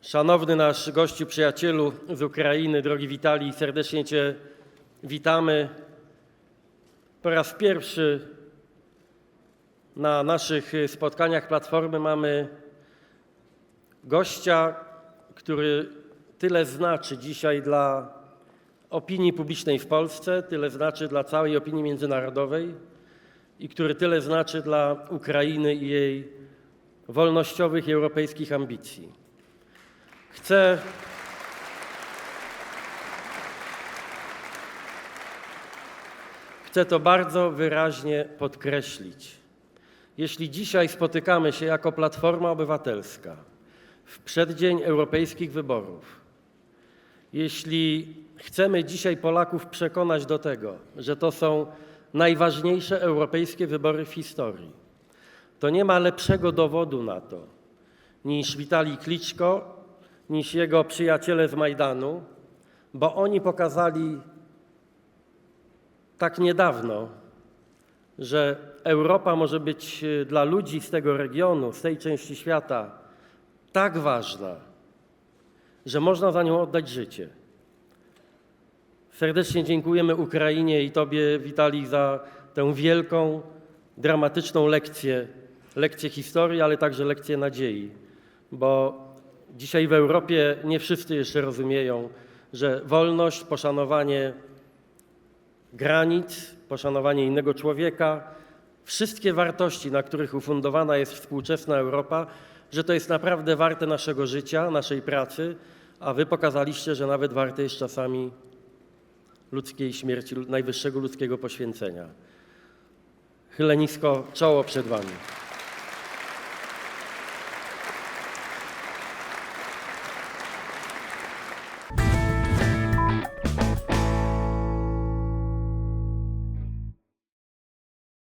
Szanowny nasz gościu, przyjacielu z Ukrainy, drogi Witalii, serdecznie Cię witamy. Po raz pierwszy na naszych spotkaniach Platformy mamy gościa, który tyle znaczy dzisiaj dla opinii publicznej w Polsce, tyle znaczy dla całej opinii międzynarodowej i który tyle znaczy dla Ukrainy i jej wolnościowych europejskich ambicji. Chcę. Chcę to bardzo wyraźnie podkreślić. Jeśli dzisiaj spotykamy się jako Platforma Obywatelska w przeddzień europejskich wyborów, jeśli chcemy dzisiaj Polaków przekonać do tego, że to są najważniejsze europejskie wybory w historii, to nie ma lepszego dowodu na to niż Witalij Kliczko, niż jego przyjaciele z Majdanu, bo oni pokazali tak niedawno, że Europa może być y, dla ludzi z tego regionu, z tej części świata tak ważna, że można za nią oddać życie. Serdecznie dziękujemy Ukrainie i Tobie, Witalij, za tę wielką, dramatyczną lekcję, lekcję historii, ale także lekcję nadziei, bo dzisiaj w Europie nie wszyscy jeszcze rozumieją, że wolność, poszanowanie granic, poszanowanie innego człowieka, wszystkie wartości, na których ufundowana jest współczesna Europa, że to jest naprawdę warte naszego życia, naszej pracy, a Wy pokazaliście, że nawet warte jest czasami ludzkiej śmierci, najwyższego ludzkiego poświęcenia. Chylę nisko czoło przed Wami.